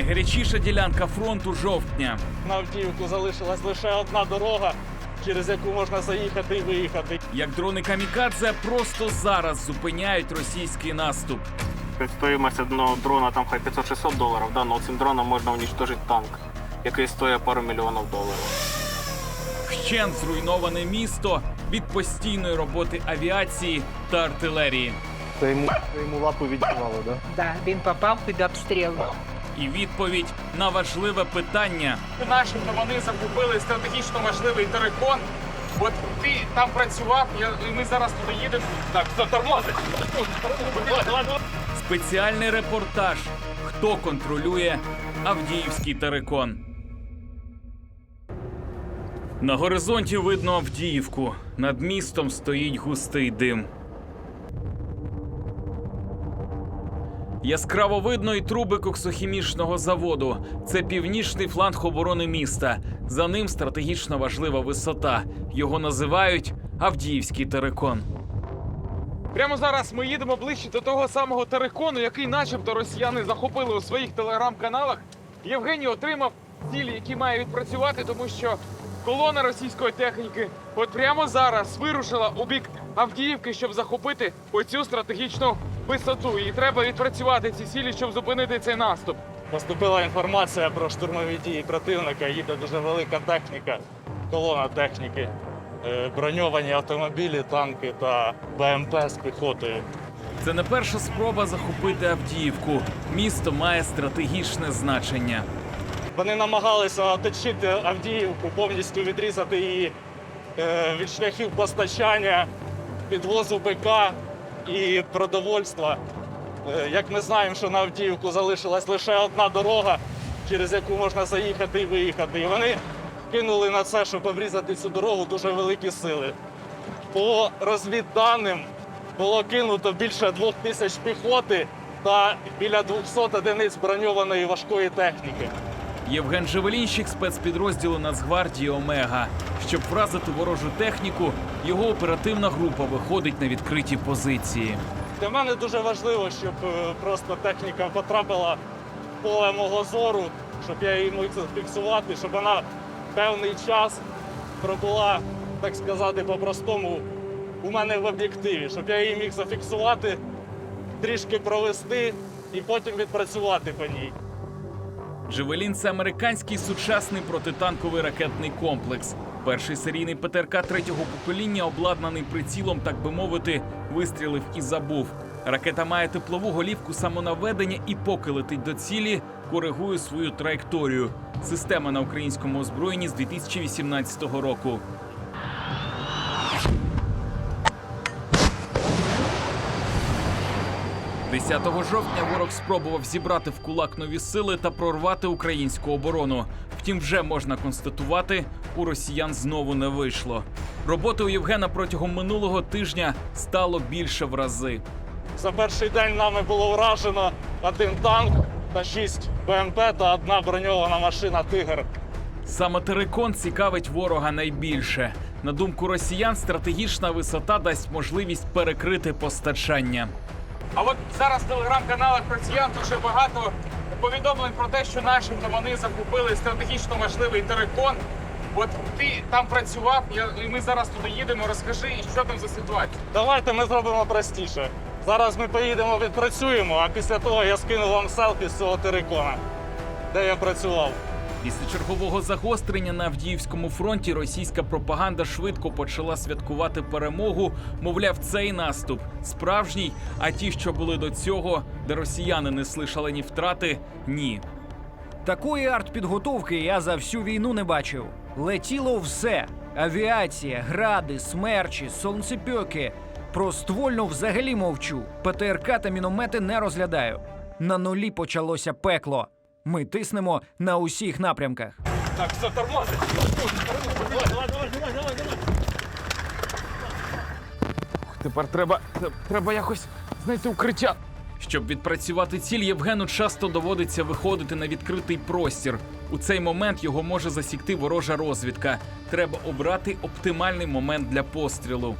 Найгарячіша ділянка фронту жовтня. На Авдіївку залишилась лише одна дорога, через яку можна заїхати і виїхати. Як дрони камікадзе просто зараз зупиняють російський наступ. Стоїмость одного дрона там хай 500-600 доларів, да, но цим дроном можна уничтожити танк, який стоїть пару мільйонів доларів. Вщент зруйноване місто від постійної роботи авіації та артилерії. Це йому, це йому лапу відірвало, да? Да, він попав під обстріл. І відповідь на важливе питання. Наші вони закупили стратегічно важливий терикон. От ти там працював, я, і ми зараз туди їдемо. Так, затормозить. Спеціальний репортаж. Хто контролює Авдіївський терикон? На горизонті видно Авдіївку. Над містом стоїть густий дим. Яскраво видно і труби коксохімічного заводу. Це північний фланг оборони міста. За ним стратегічно важлива висота. Його називають Авдіївський терикон. Прямо зараз ми їдемо ближче до того самого терикону, який начебто росіяни захопили у своїх телеграм-каналах. Євгеній отримав цілі, які має відпрацювати, тому що колона російської техніки от прямо зараз вирушила у бік Авдіївки, щоб захопити оцю стратегічну висоту. І треба відпрацювати ці цілі, щоб зупинити цей наступ. Поступила інформація про штурмові дії противника. Їде дуже велика техніка, колона техніки, е, броньовані автомобілі, танки та БМП з піхотою. Це не перша спроба захопити Авдіївку. Місто має стратегічне значення. Вони намагалися оточити Авдіївку, повністю відрізати її е, від шляхів постачання, підвозу БК і продовольства. Е, Як ми знаємо, що на Авдіївку залишилась лише одна дорога, через яку можна заїхати і виїхати. І вони кинули на це, щоб обрізати цю дорогу, дуже великі сили. По розвідданим було кинуто більше двох тисяч піхоти та біля 200 одиниць броньованої важкої техніки. Євген Жевелінщик спецпідрозділу Нацгвардії Омега. Щоб вразити ворожу техніку, його оперативна група виходить на відкриті позиції. Для мене дуже важливо, щоб е, просто техніка потрапила в поле мого зору, щоб я її міг зафіксувати, щоб вона певний час пробула, так сказати, по-простому у мене в об'єктиві, щоб я її міг зафіксувати, трішки провести і потім відпрацювати по ній. Джевелін це американський сучасний протитанковий ракетний комплекс. Перший серійний ПТРК третього покоління, обладнаний прицілом, так би мовити, вистрілив і забув. Ракета має теплову голівку самонаведення і поки летить до цілі, коригує свою траєкторію. Система на українському озброєнні з 2018 року. «10 жовтня ворог спробував зібрати в кулак нові сили та прорвати українську оборону. Втім, вже можна констатувати, у росіян знову не вийшло. Роботи у Євгена протягом минулого тижня стало більше в рази. За перший день нами було вражено один танк та шість БМП та одна броньована машина Тигр. Саме терикон цікавить ворога найбільше. На думку росіян, стратегічна висота дасть можливість перекрити постачання. А от зараз в телеграм-каналах росіян дуже багато повідомлень про те, що начебто вони закупили стратегічно важливий терикон. От ти там працював, я, і ми зараз туди їдемо. Розкажи, що там за ситуація. Давайте ми зробимо простіше. Зараз ми поїдемо відпрацюємо, а після того я скину вам селфі з цього терикона, де я працював. Після чергового загострення на Авдіївському фронті російська пропаганда швидко почала святкувати перемогу. Мовляв, цей наступ справжній. А ті, що були до цього, де росіяни несли шалені втрати, ні. Такої артпідготовки я за всю війну не бачив. Летіло все: авіація, гради, смерчі, сонцепьоки. Про ствольну взагалі мовчу. ПТРК та міномети не розглядаю. На нулі почалося пекло. Ми тиснемо на усіх напрямках. Так, затормозить. Тепер треба, треба якось знайти укриття. Щоб відпрацювати ціль, Євгену часто доводиться виходити на відкритий простір. У цей момент його може засікти ворожа розвідка. Треба обрати оптимальний момент для пострілу.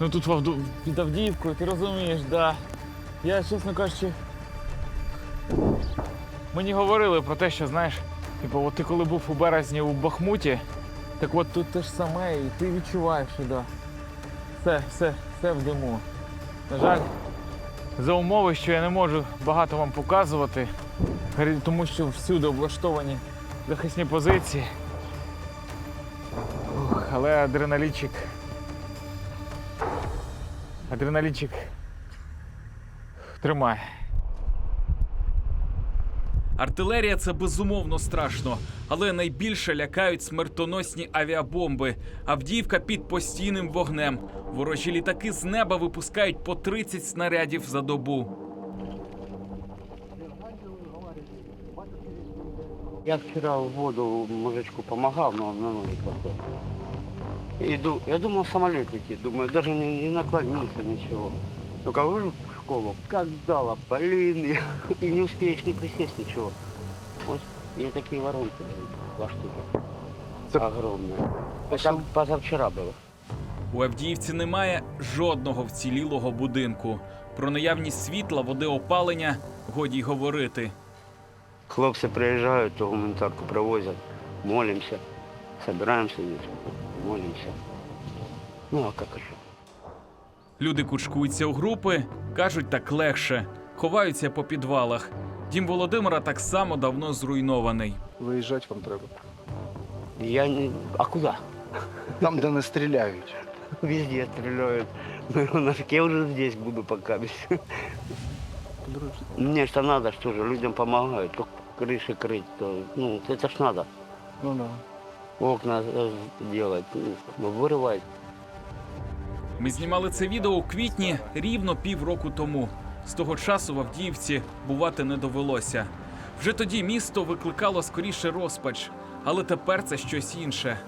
Ну тут в Авду... під Авдіївкою, ти розумієш, да. Я, чесно кажучи, Мені говорили про те, що знаєш, типу, от ти коли був у березні у Бахмуті, так от тут те ж саме, і ти відчуваєш, що да. Все, все, все в диму. На жаль, за умови, що я не можу багато вам показувати, тому що всюди облаштовані захисні позиції. Ух, але адреналінчик. Адреналінчик тримає. Артилерія це безумовно страшно, але найбільше лякають смертоносні авіабомби. Авдіївка під постійним вогнем. Ворожі літаки з неба випускають по 30 снарядів за добу. Я вчера в воду мужичку помогал, но он на ноги. Иду, я думал самолет летит, думаю, даже не, не наклонился ничего. Только выжу в школу, как дала, блин, и не успеешь не присесть ничего. Вот, и такие воронки, блин, два штуки. Огромные. Это позавчера было. У Авдіївці немає жодного вцілілого будинку. Про наявність світла, води опалення годі й говорити. Хлопцы приезжают, то гуманитарку провозят, молимся, собираемся здесь, молимся. Ну а как еще? Люди кучкуються у групи, кажуть так легше, ховаються по підвалах. Дім Володимира так само давно зруйнований. Виїжджати вам треба. Я не... А куда? Там, де не стріляють. Везде стреляют. Ну, нафиг, я уже здесь буду пока. Мне что надо, что же, людям помогают. То крыши крыть, то, ну, это ж надо. Ну да. Окна э, делать, ну, вырывать. Ми знімали це відео у квітні рівно півроку тому. З того часу в Авдіївці бувати не довелося. Вже тоді місто викликало скоріше розпач, але тепер це щось інше.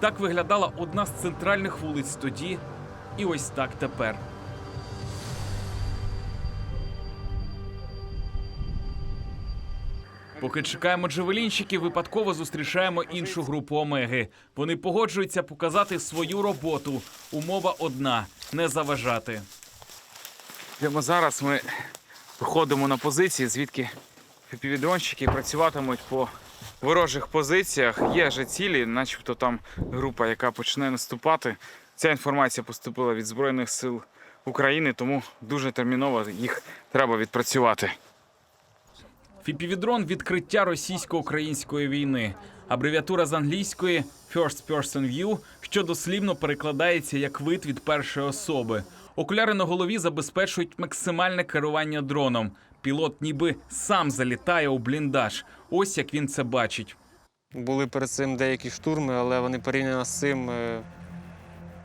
Так виглядала одна з центральних вулиць тоді, і ось так тепер. Поки чекаємо джевелінщиків, випадково зустрічаємо іншу групу Омеги. Вони погоджуються показати свою роботу. Умова одна не заважати. Прямо зараз ми виходимо на позиції, звідки півдронщики працюватимуть по ворожих позиціях. Є вже цілі, начебто там група, яка почне наступати. Ця інформація поступила від Збройних сил України, тому дуже терміново їх треба відпрацювати. Фіпівідрон відкриття російсько-української війни. Абревіатура з англійської First Person View, що дослівно перекладається як вид від першої особи. Окуляри на голові забезпечують максимальне керування дроном. Пілот ніби сам залітає у бліндаж. Ось як він це бачить. Були перед цим деякі штурми, але вони порівняно з цим е,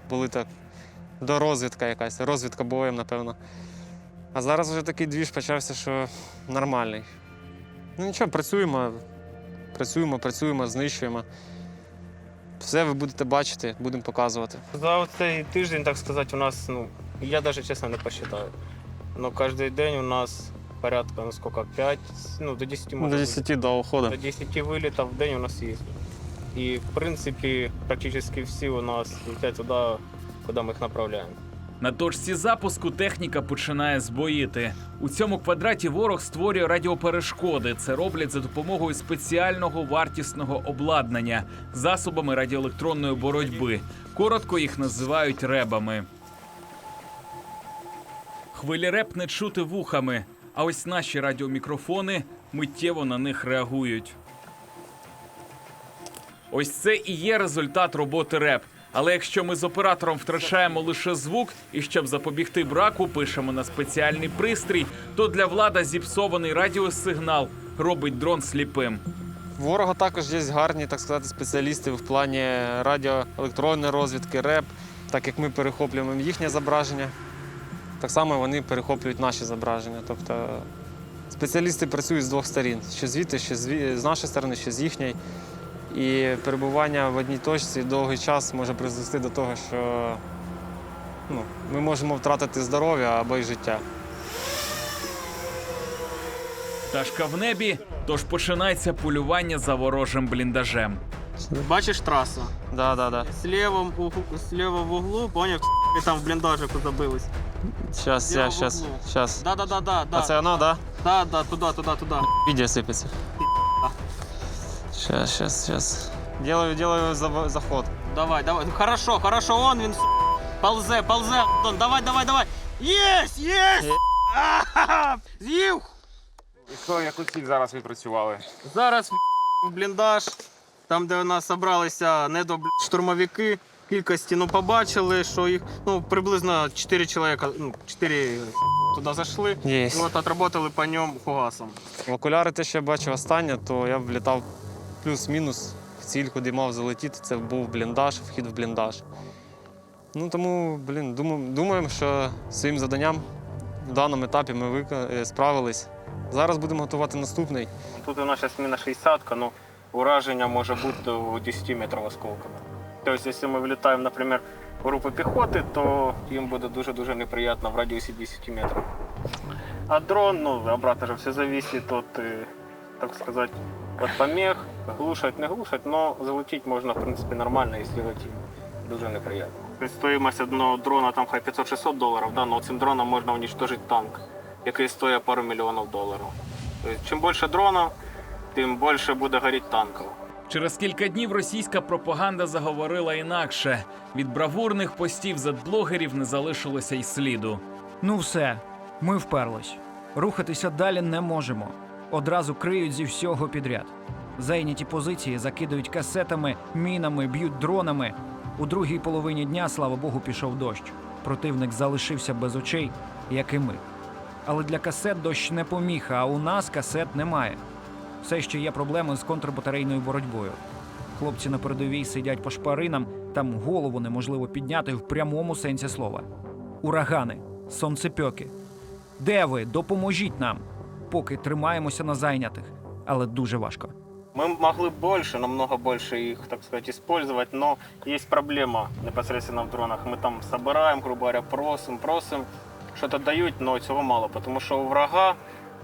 були так до розвідка якась, розвідка боєм, напевно. А зараз вже такий двіж почався, що нормальний. Ну нічого, працюємо, працюємо, працюємо, знищуємо. Все ви будете бачити, будемо показувати. За цей тиждень, так сказати, у нас, ну, я навіть чесно не посчитаю. Ну, кожен день у нас порядка, ну скільки, 5, ну, до 10 До бути. 10 до уходу. До 10 вилітів в день у нас є. І, в принципі, практично всі у нас летять туди, куди ми їх направляємо. На точці запуску техніка починає збоїти. У цьому квадраті ворог створює радіоперешкоди. Це роблять за допомогою спеціального вартісного обладнання, засобами радіоелектронної боротьби. Коротко їх називають ребами. Хвилі реп не чути вухами, а ось наші радіомікрофони миттєво на них реагують. Ось це і є результат роботи реп. Але якщо ми з оператором втрачаємо лише звук, і щоб запобігти браку, пишемо на спеціальний пристрій, то для влада зіпсований радіосигнал робить дрон сліпим. Ворога також є гарні, так сказати, спеціалісти в плані радіоелектронної розвідки, РЕП, так як ми перехоплюємо їхнє зображення, так само вони перехоплюють наші зображення. Тобто спеціалісти працюють з двох сторін: що звідти, що з нашої сторони, що з їхньої. І перебування в одній точці довгий час може призвести до того, що ну, ми можемо втратити здоров'я або й життя. Пташка в небі, тож починається полювання за ворожим бліндажем. Бачиш трасу? Да, да, да. Слева, слева в углу, поняв, і там в бліндажику забились. Щас, Зліва я, в щас, углу. щас. Да, да, да, да, А це воно, да? Да, да, туда, туда, туда. Відео сипеться. Щас, щас, щас. Делаю, делаю за- заход. Давай, давай. Ну, Хорошо, хорошо, он він с***. ползе, ползе, Антон, давай, давай, давай. Єсть, єсть! А-ха-ха! З'їв! І що, яку ціль зараз відпрацювали? Зараз в бліндаж, там, де у нас зібралися недо штурмовики. Кількості ну побачили, що їх ну приблизно 4 чоловіка, ну 4 туди зайшли. Є. І от отработали по ньому фугасом. В окуляри те, що я бачив останнє, то я влітав плюс-мінус ціль, куди мав залетіти. Це був бліндаж, вхід в бліндаж. Ну тому, блін, думаємо, що своїм заданням в даному етапі ми е, справились. Зараз будемо готувати наступний. Тут у нас зараз міна 60, ну ураження може бути у 10 метрів осколками. Тобто, якщо ми влітаємо, наприклад, в групу піхоти, то їм буде дуже-дуже неприємно в радіусі 10 метрів. А дрон, ну, обратно же все зависит от, так сказать, от помех, глушать, не глушать, но залетіти можна, в принципі, нормально і зробити дуже неприємно. Тобто стоїмость одного дрона там хай 500-600 доларів, да, но цим дроном можна уничтожити танк, який стоїть пару мільйонів доларів. Тобто, чим більше дрона, тим більше буде горіти танків. Через кілька днів російська пропаганда заговорила інакше. Від бравурних постів зетблогерів не залишилося й сліду. Ну все, ми вперлись. Рухатися далі не можемо. Одразу криють зі всього підряд. Зайняті позиції закидають касетами, мінами, б'ють дронами. У другій половині дня, слава Богу, пішов дощ. Противник залишився без очей, як і ми. Але для касет дощ не поміха, а у нас касет немає. Все ще є проблеми з контрбатарейною боротьбою. Хлопці на передовій сидять по шпаринам, там голову неможливо підняти в прямому сенсі слова. Урагани, сонцепьоки. Де ви? Допоможіть нам Поки тримаємося на зайнятих, але дуже важко. Мы могли больше, намного больше их, так сказать, использовать, но есть проблема непосредственно в дронах. Мы там собираем, грубо говоря, просим, просим, что-то дают, но цього мало, потому что у врага,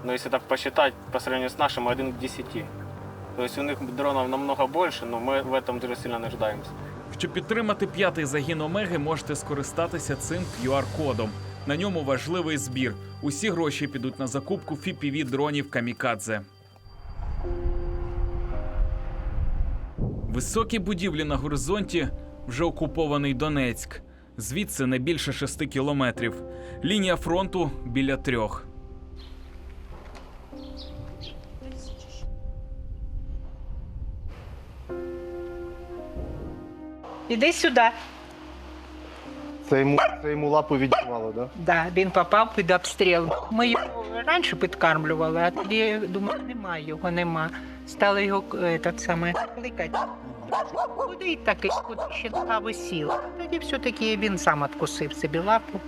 ну если так посчитать, по сравнению с нашим, один к 10. То есть у них дронов намного больше, но мы в этом дуже сильно нуждаемся. Щоб підтримати п'ятий загін Омеги, можете скористатися цим QR-кодом. На ньому важливий збір. Усі гроші підуть на закупку fpv дронів Камікадзе. Високі будівлі на горизонті вже окупований Донецьк. Звідси не більше шести кілометрів. Лінія фронту біля трьох. Іди сюди. Це йому, це йому лапу відірвало, да? Да, він попав під обстріл. Ми його раніше підкармлювали, а тоді думали, нема його, нема. Стали його е, так саме кликати. Куди такий, куди ще висіла. Тоді все-таки він сам відкусив собі лапу.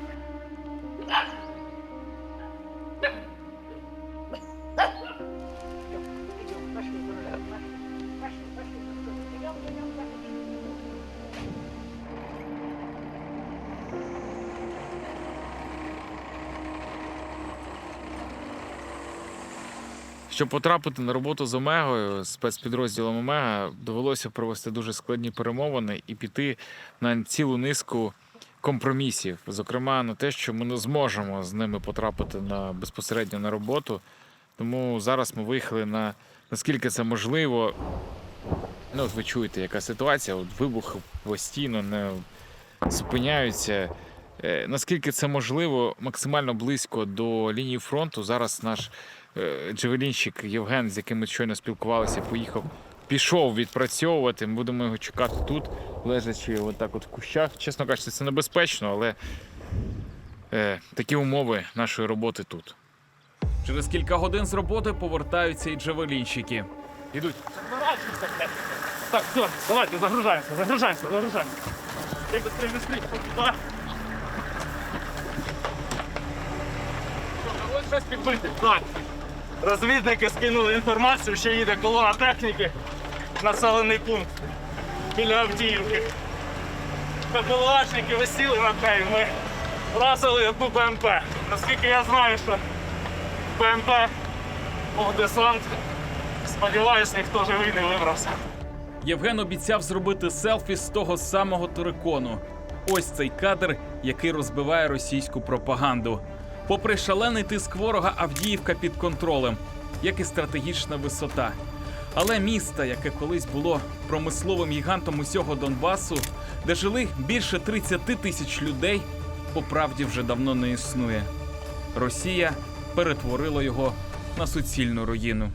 Щоб потрапити на роботу з Омегою, спецпідрозділом Омега, довелося провести дуже складні перемовини і піти на цілу низку компромісів. Зокрема, на те, що ми не зможемо з ними потрапити на безпосередньо на роботу. Тому зараз ми виїхали на наскільки це можливо. Ну, ви чуєте, яка ситуація, от вибухи постійно не зупиняються. Е, Наскільки це можливо, максимально близько до лінії фронту. Зараз наш джевелінщик Євген, з яким ми щойно спілкувалися, поїхав, пішов відпрацьовувати. Ми будемо його чекати тут, лежачи отак от в кущах. Чесно кажучи, це небезпечно, але е, такі умови нашої роботи тут. Через кілька годин з роботи повертаються і джевелінщики. Ідуть. Так, все, давайте, загружаемся, загружаемся, загружаемся. Быстрее, быстрее, быстрее. Ось щось підбити. Так. Розвідники скинули інформацію, що їде колона техніки в населений пункт біля Авдіївки. ППЛАшники висіли на неї, ми вразили одну БМП. Наскільки я знаю, що БМП був десант. Сподіваюсь, ніхто живий не вибрався. Євген обіцяв зробити селфі з того самого терикону. Ось цей кадр, який розбиває російську пропаганду. Попри шалений тиск ворога, Авдіївка під контролем, як і стратегічна висота. Але місто, яке колись було промисловим гігантом усього Донбасу, де жили більше 30 тисяч людей, по правді вже давно не існує. Росія перетворила його на суцільну руїну.